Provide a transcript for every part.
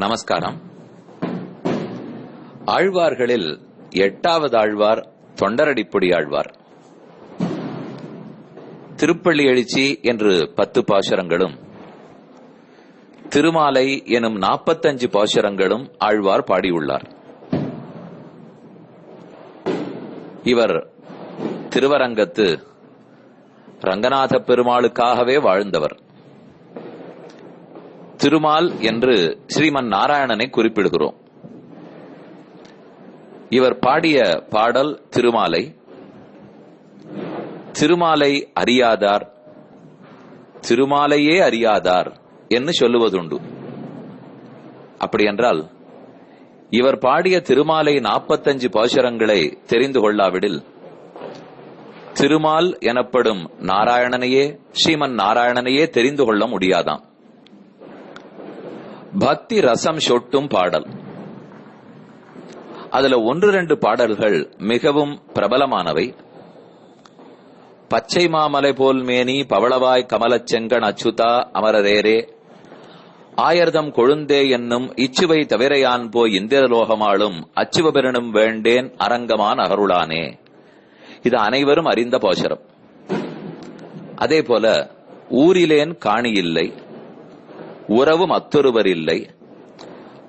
நமஸ்காரம். ஆழ்வார்களில் எட்டாவது ஆழ்வார் தொண்டரடிப்பொடி ஆழ்வார். திருப்பள்ளி எழுச்சி என்று பத்து பாசுரங்களும் திருமாலை எனும் நாற்பத்தஞ்சு பாசுரங்களும் ஆழ்வார் பாடியுள்ளார். இவர் திருவரங்கத்து ரங்கநாத பெருமாளுக்காகவே வாழ்ந்தவர். திருமால் என்று ஸ்ரீமன் நாராயணனை குறிப்பிடுகிறோம். இவர் பாடிய பாடல் திருமாலை. திருமாலை அறியாதார் திருமாலையே அறியாதார் என்று சொல்லுவதுண்டு. அப்படி என்றால் இவர் பாடிய திருமாலை நாற்பத்தஞ்சு பாசுரங்களை தெரிந்து கொள்ளாவிடில் திருமால் எனப்படும் நாராயணனையே ஸ்ரீமன் நாராயணனையே தெரிந்து கொள்ள முடியாதாம். பக்தி ரசம் சொட்டும் பாடல். அதுல ஒன்று ரெண்டு பாடல்கள் மிகவும் பிரபலமானவை. பச்சை மாமலை போல் மேனி பவளவாய் கமலச் செங்கன் அச்சுதா அமரரேரே. ஆயர்தம் கொழுந்தே என்னும் இச்சுவை தவிரையான் போய் இந்திரலோகமாளும் அச்சுவபெருனும் வேண்டேன் அரங்கமான் அகருளானே. இது அனைவரும் அறிந்த போஷரம் அதே போல ஊரிலேன் காணி இல்லை உறவு அத்தொருவர் இல்லை.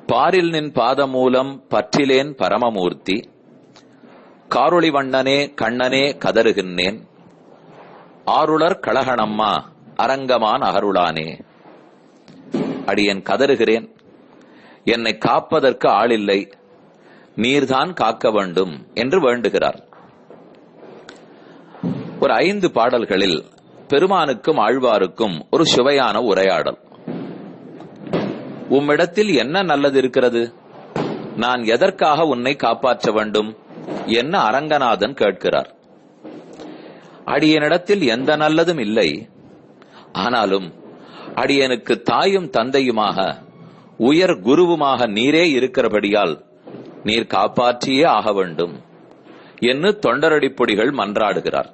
பாரில் நின் பாதமூலம் பற்றிலேன் பரமமூர்த்தி. காரொளி வண்ணனே கண்ணனே கதறுகின்றேன். ஆருளர் கழகணம்மா அரங்கமான் அகருளானே. அடியேன் கதறுகிறேன். என்னை காப்பதற்கு ஆளில்லை. நீர்தான் காக்க வேண்டும் என்று வேண்டுகிறார். ஒரு ஐந்து பாடல்களில் பெருமானுக்கும் ஆழ்வாருக்கும் ஒரு சுவையான உரையாடல். உம்மிடத்தில் என்ன நல்லது இருக்கிறது நான் எதற்காக உன்னை காப்பாற்ற வேண்டும்? என்ன அரங்கநாதன் கேட்கிறார்? அடியனிடத்தில் எந்த நல்லதும் இல்லை. ஆனாலும் அடியனுக்கு தாயும் தந்தையுமாக உயர் குருவுமாக நீரே இருக்கிறபடியால் நீர் காப்பாற்றியே ஆக வேண்டும் என்று தொண்டரடிப்பொடிகள் மன்றாடுகிறார்.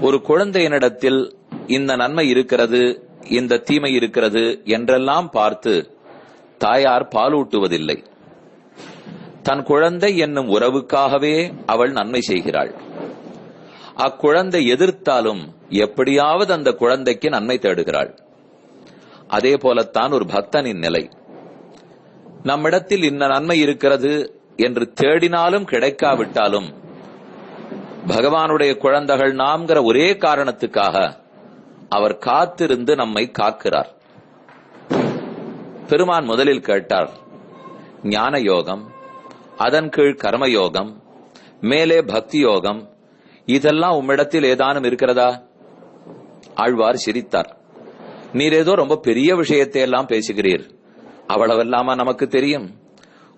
ஒரு குழந்தையினிடத்தில் இந்த நன்மை இருக்கிறது இந்த தீமை இருக்கிறது என்றெல்லாம் பார்த்து தாயார் பாலூட்டுவதில்லை. தன் குழந்தை என்னும் உறவுக்காகவே அவள் நன்மை செய்கிறாள். அக்குழந்தை எதிர்த்தாலும் எப்படியாவது அந்த குழந்தைக்கு நன்மை தேடுகிறாள். அதே போலத்தான் ஒரு பக்தனின் நிலை. நம்மிடத்தில் இன்ன நன்மை இருக்கிறது என்று தேடினாலும் கிடைக்காவிட்டாலும் பகவானுடைய குழந்தைகள் நாம்கிற ஒரே காரணத்துக்காக அவர் காத்திருந்து நம்மை காக்கிறார். பெருமான் முதலில் கேட்டார் ஞான யோகம் அதன் கீழ் கர்மயோகம் மேலே பக்தி யோகம் இதெல்லாம் உம்மிடத்தில் ஏதானும் இருக்கிறதா? ஆழ்வார் சிரித்தார் நீர் ஏதோ ரொம்ப பெரிய விஷயத்தை எல்லாம் பேசுகிறீர். அவ்வளவெல்லாமா நமக்கு தெரியும்?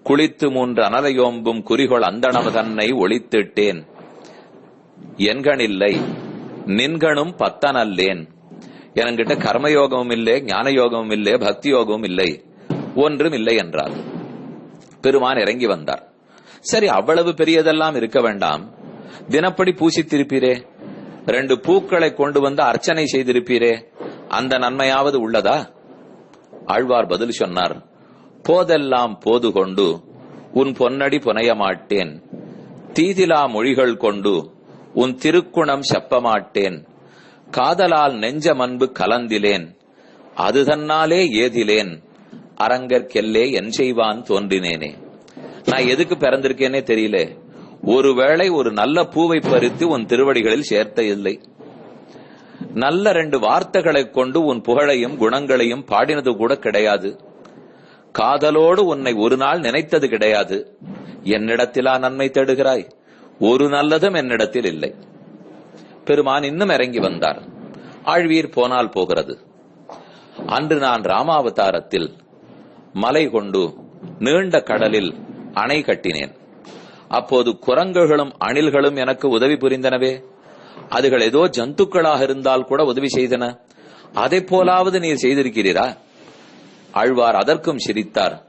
குளித்து மூன்று அனலையோம்பும் குறிகோள் அந்தணம் தன்னை ஒழித்திட்டேன் என்கணில்லை நின்கணும் பத்தனல்லேன். என்கிட்ட கர்மயோகமும் இல்லை ஞான யோகமும் இல்லை பக்தி யோகமும் இல்லை ஒன்றும் இல்லை என்றார். பெருமான் இறங்கி வந்தார். சரி அவ்வளவு பெரியதெல்லாம் இருக்க வேண்டாம். தினப்படி பூசித்திருப்பீரே. ரெண்டு பூக்களை கொண்டு வந்து அர்ச்சனை செய்திருப்பீரே. அந்த நன்மையாவது உள்ளதா? ஆழ்வார் பதில் சொன்னார். போதெல்லாம் போது கொண்டு உன் பொன்னடி புனைய மாட்டேன். தீதிலா மொழிகள் கொண்டு உன் திருக்குணம் செப்ப மாட்டேன். காதலால் நெஞ்ச மன்பு கலந்திலேன் அது தன்னாலே ஏதிலேன் அரங்கற்கெல்லே என் செய்வான் தோன்றினேனே. நான் எதுக்கு பிறந்திருக்கேனே தெரியல. ஒருவேளை ஒரு நல்ல பூவை பறித்து உன் திருவடிகளில் சேர்த்த இல்லை. நல்ல ரெண்டு வார்த்தைகளை கொண்டு உன் புகழையும் குணங்களையும் பாடினது கூட கிடையாது. காதலோடு உன்னை ஒரு நாள் நினைத்தது கிடையாது. என்னிடத்திலா நன்மை தேடுகிறாய்? ஒரு நல்லதும் என்னிடத்தில் இல்லை. பெருமான் இன்னும் இறங்கி வந்தார். ஆழ்வீர் போனால் போகிறது. அன்று நான் ராமாவதாரத்தில் மலை கொண்டு நீண்ட கடலில் அணை கட்டினேன். அப்போது குரங்குகளும் அணில்களும் எனக்கு உதவி புரிந்தனவே. அதுகள் ஏதோ ஜந்துக்களாக இருந்தால் கூட உதவி செய்தன. அதை போலாவது நீர் செய்திருக்கிறீரா? ஆழ்வார் அதற்கும் சிரித்தார்.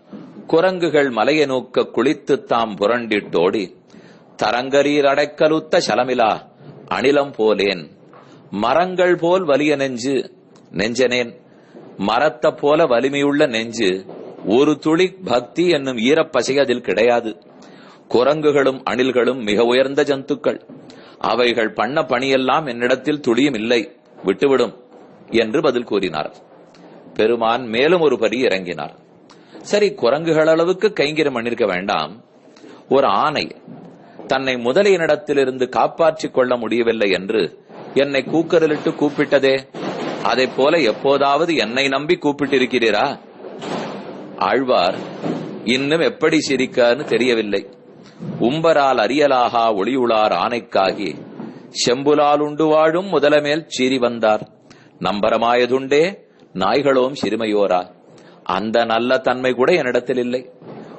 குரங்குகள் மலையை நோக்க குளித்து தாம் புரண்டிட்டோடி. தரங்கரீர் அடைக்கலுத்த சலமிலா. அணிலம் போலேன். மரங்கள் போல் வலிய நெஞ்சு நெஞ்சனேன். மரத்த போல வலிமையுள்ள நெஞ்சு ஒரு துளி பக்தி என்னும் ஈரப்பசை அதில் கிடையாது. குரங்குகளும் அணில்களும் மிக உயர்ந்த ஜந்துக்கள். அவைகள் பண்ண பணியெல்லாம் என்னிடத்தில் துளியும் இல்லை விட்டுவிடும் என்று பதில் கூறினார். பெருமான் மேலும் ஒரு படி இறங்கினார். சரி குரங்குகள் அளவுக்கு கைங்கரம் பண்ணிருக்க வேண்டாம். ஒரு ஆணை தன்னை முதலையினிடத்திலிருந்து காப்பாற்றிக் கொள்ள முடியவில்லை என்று என்னை கூக்கரலிட்டு கூப்பிட்டதே. அதை போல எப்போதாவது என்னை நம்பி கூப்பிட்டிருக்கிறீரா? ஆழ்வார் இன்னும் எப்படி சிரிக்கார்னு தெரியவில்லை. உம்பரால் அரியலாகா ஒளியுளார் ஆனைக்காகி செம்புலால் உண்டு வாழும் முதலமேல் சீறி வந்தார். நம்பரமாயதுண்டே நாய்களோம் சிறுமையோரா. அந்த நல்ல தன்மை கூட என்னிடத்தில் இல்லை.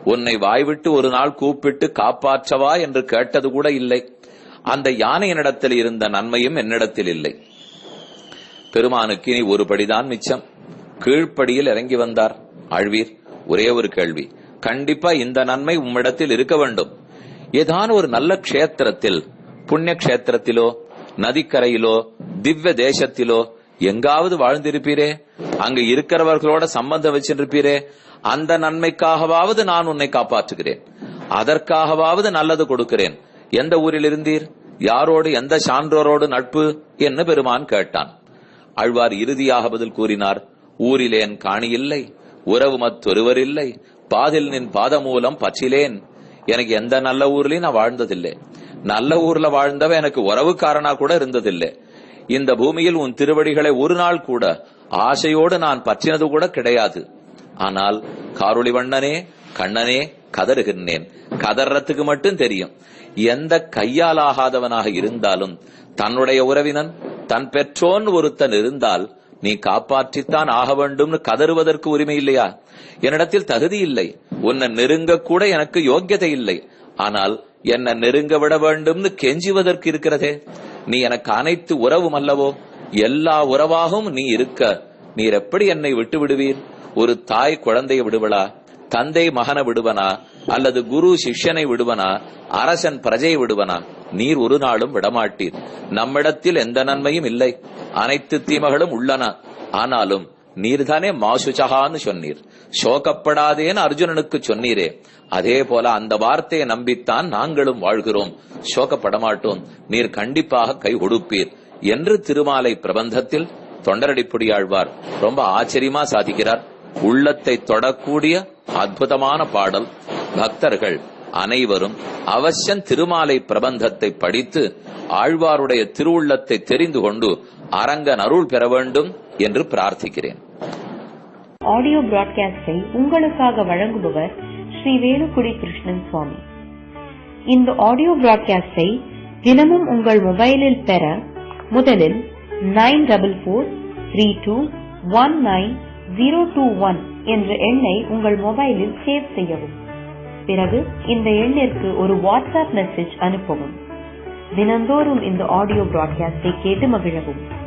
உன்னை வாய்விட்டு ஒரு நாள் கூப்பிட்டு காப்பாற்றவா என்று கேட்டது கூட இல்லை. அந்த யானையினிடத்தில் இருந்த நன்மையும் என்னிடத்தில் இல்லை. பெருமானுக்கு இனி ஒரு படிதான் மிச்சம். கீழ்ப்படியில் இறங்கி வந்தார். ஆழ்வீர் ஒரே ஒரு கேள்வி. கண்டிப்பா இந்த நன்மை உம்மிடத்தில் இருக்க வேண்டும். ஏதான ஒரு நல்ல க்ஷேத்திரத்தில் புண்ணிய கஷேத்திரத்திலோ நதிக்கரையிலோ திவ்ய தேசத்திலோ எங்காவது வாழ்ந்திருப்பீரே? அங்க இருக்கிறவர்களோட சம்பந்தம் வச்சிருப்பீரே அந்த நன்மைக்காகவாவது நான் உன்னை காப்பாற்றுகிறேன். அதற்காகவாவது நல்லது கொடுக்கிறேன். எந்த ஊரில் இருந்தீர்? யாரோடு எந்த சான்றோரோடு நட்பு? என்று பெருமான் கேட்டான். ஆழ்வார் இறுதியாக பதில் கூறினார் ஊரிலேன் காணியில்லை உறவு மற்றொருவர் இல்லை? பாதில் நின் பாதமூலம் பற்றிலேன் எனக்கு எந்த நல்ல ஊர்லயும் நான் வாழ்ந்ததில்லை. நல்ல ஊர்ல வாழ்ந்தவன் எனக்கு உறவுக்காரனா கூட இருந்ததில்லை. இந்த பூமியில் உன் திருவடிகளை ஒரு நாள் கூட ஆசையோடு நான் பற்றினது கூட கிடையாது. ஆனால் காரொளிவண்ணனே கண்ணனே கதறுகின்றேன். கதறத்துக்கு மட்டும் தெரியும். எந்த கையாலாகாதவனாக இருந்தாலும் தன்னுடைய உறவினன் தன் பெற்றோன் ஒருத்தன் இருந்தால் நீ காப்பாற்றித்தான் ஆக வேண்டும்னு கதறுவதற்கு உரிமை இல்லையா? என்னிடத்தில் தகுதி இல்லை. உன்னை நெருங்க கூட எனக்கு யோக்கியதை இல்லை. ஆனால் என்ன நெருங்க விட வேண்டும்னு கெஞ்சுவதற்கு இருக்கிறதே. நீ எனக்கு அனைத்து உறவும் அல்லவோ? எல்லா உறவாகவும் நீ இருக்க. நீர் எப்படி என்னை விட்டு விடுவீர் ஒரு தாய் குழந்தையை விடுவளா? தந்தை மகனை விடுவனா? அல்லது குரு சிஷ்யனை விடுவனா? அரசன் பிரஜையை விடுவனா? நீர் ஒரு நாளும் விடமாட்டீர். நம்மிடத்தில் எந்த நன்மையும் இல்லை. அனைத்து தீமைகளும் உள்ளன. ஆனாலும் நீர்தானே மாசுச்சகான்னு சொன்னீர். சோகப்படாதேன்னு அர்ஜுனனுக்கு சொன்னீரே. அதே போல அந்த வார்த்தையை நம்பித்தான் நாங்களும் வாழ்கிறோம். சோகப்பட மாட்டோம் நீர் கண்டிப்பாக கை கொடுப்பீர். என்று திருமாலை பிரபந்தத்தில் தொண்டரடிப்புடியாழ்வார் ரொம்ப ஆச்சரியமா சாதிக்கிறார். உள்ளத்தை தொடக்கூடிய அற்புதமான பாடல். பக்தர்கள் அனைவரும் அவசியம் திருமாலை பிரபந்தத்தை படித்து ஆழ்வாருடைய திருவுள்ளத்தை தெரிந்து கொண்டு அரங்கன் அருள் பெற வேண்டும் என்று பிரார்த்திக்கிறேன். ஆடியோ பிராட்காஸ்டை உங்களுக்காக வழங்குபவர் ஸ்ரீ வேலுக்குடி கிருஷ்ணன் சுவாமி. இந்த ஆடியோ பிராட்காஸ்டை தினமும் உங்கள் மொபைலில் பெற முதலில் nine double four three two one nine zero two one என்ற எண்ணை உங்கள் மொபைலில் சேவ் செய்யவும். பிறகு இந்த எண்ணிற்கு ஒரு வாட்ஸ்அப் மெசேஜ் அனுப்பவும். தினந்தோறும் இந்த ஆடியோ பிராட்காஸ்டை கேட்டு மகிழவும்.